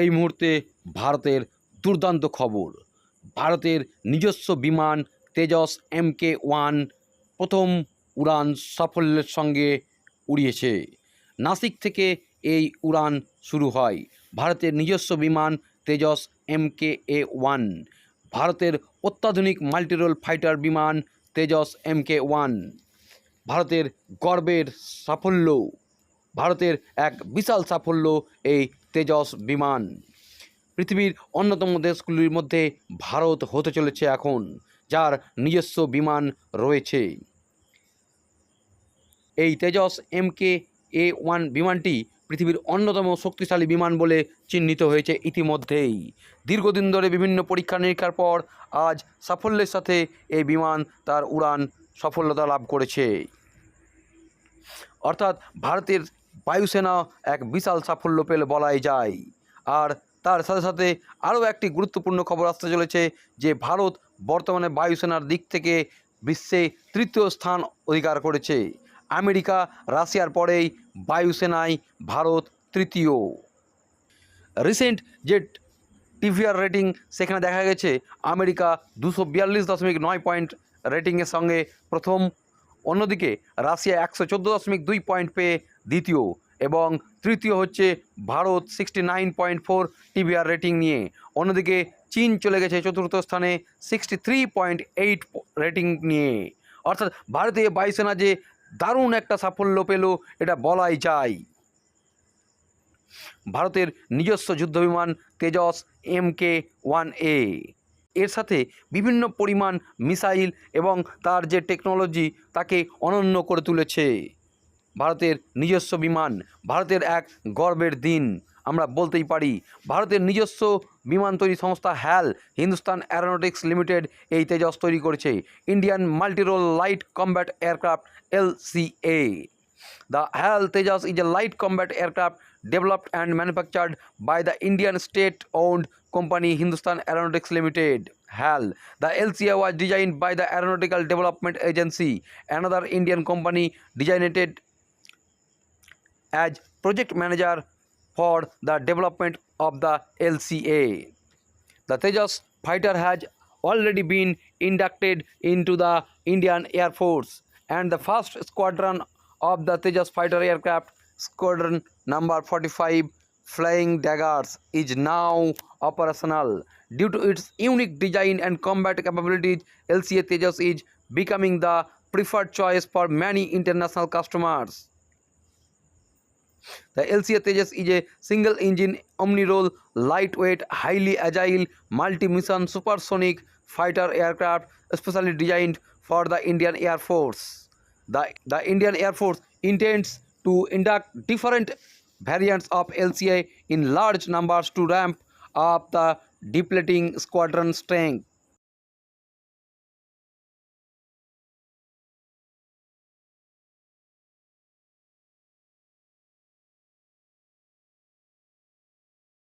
এই মুহূর্তে ভারতের দুর্দান্ত খবর। ভারতের নিজস্ব বিমান তেজস এমকে ওয়ান প্রথম উড়ান সাফল্যের সঙ্গে উড়িয়েছে। নাসিক থেকে এই উড়ান শুরু হয়। ভারতের নিজস্ব বিমান তেজস এমকে এ ওয়ান। ভারতের অত্যাধুনিক মাল্টিরোল ফাইটার বিমান তেজস এমকে ওয়ান। ভারতের গর্বের সাফল্য। ভারতের এক বিশাল সাফল্য এই তেজস বিমান। পৃথিবীর অন্যতম দেশগুলির মধ্যে ভারত হতে চলেছে এখন, যার নিজস্ব বিমান রয়েছে। এই তেজস এমকে এ ওয়ান বিমানটি পৃথিবীর অন্যতম শক্তিশালী বিমান বলে চিহ্নিত হয়েছে ইতিমধ্যেই। দীর্ঘদিন ধরে বিভিন্ন পরীক্ষা নিরীক্ষার পর আজ সাফল্যের সাথে এই বিমান তার উড়ান সফলতা লাভ করেছে। অর্থাৎ ভারতের বায়ুসেনা এক বিশাল সাফল্য পেল বলাই যায়। আর তার সাথে সাথে আরও একটি গুরুত্বপূর্ণ খবর আসতে চলেছে যে ভারত বর্তমানে বায়ুসেনার দিক থেকে বিশ্বে তৃতীয় স্থান অধিকার করেছে। আমেরিকা, রাশিয়ার পরেই বায়ুসেনায় ভারত তৃতীয়। রিসেন্ট যে টিভিআর রেটিং সেখানে দেখা গেছে, আমেরিকা দুশো বিয়াল্লিশ দশমিক নয় পয়েন্ট রেটিংয়ের সঙ্গে প্রথম অন্যদিকে রাশিয়া একশো চোদ্দ দশমিক দুই পয়েন্ট পেয়ে দ্বিতীয় এবং তৃতীয় হচ্ছে Bharat sixty nine point four TVR rating নিয়ে। অন্যদিকে চীন চলে গেছে চতুর্থ স্থানে sixty three point eight rating নিয়ে। অর্থাৎ ভারতীয় বায়ুসেনা যে দারুণ একটা সাফল্য পেল, এটা বলাই যায়। ভারতের নিজস্ব যুদ্ধবিমান Tejas M K one A. এর সাথে বিভিন্ন পরিমাণ মিসাইল এবং তার যে টেকনোলজি তাকে অনন্য করে তুলেছে। ভারতের নিজস্ব বিমান, ভারতের এক গর্বের দিন। আমরা বলতেই পারি, ভারতের নিজস্ব বিমান তৈরি সংস্থা হ্যাল হিন্দুস্তান অ্যারোনটিক্স লিমিটেড এই তেজস তৈরি করেছে। Indian multirole light combat aircraft LCA The HAL Tejas is a light combat aircraft developed and manufactured by the Indian state-owned company Hindustan Aeronautics Limited. HAL. The LCA was designed by the Aeronautical Development Agency, another Indian company designated as project manager for the development of the LCA. The Tejas fighter has already been inducted into the Indian Air Force and the first squadron of the Tejas fighter aircraft, squadron number 45 Flying Daggers, is now operational. Due to its unique design and combat capabilities, LCA Tejas is becoming the preferred choice for many international customers. The LCA Tejas is a single engine, omni role, lightweight, highly agile, multi mission supersonic fighter aircraft specially designed for the Indian Air Force. The, the Indian Air Force intends to induct different variants of LCA in large numbers to ramp up the depleting squadron strength.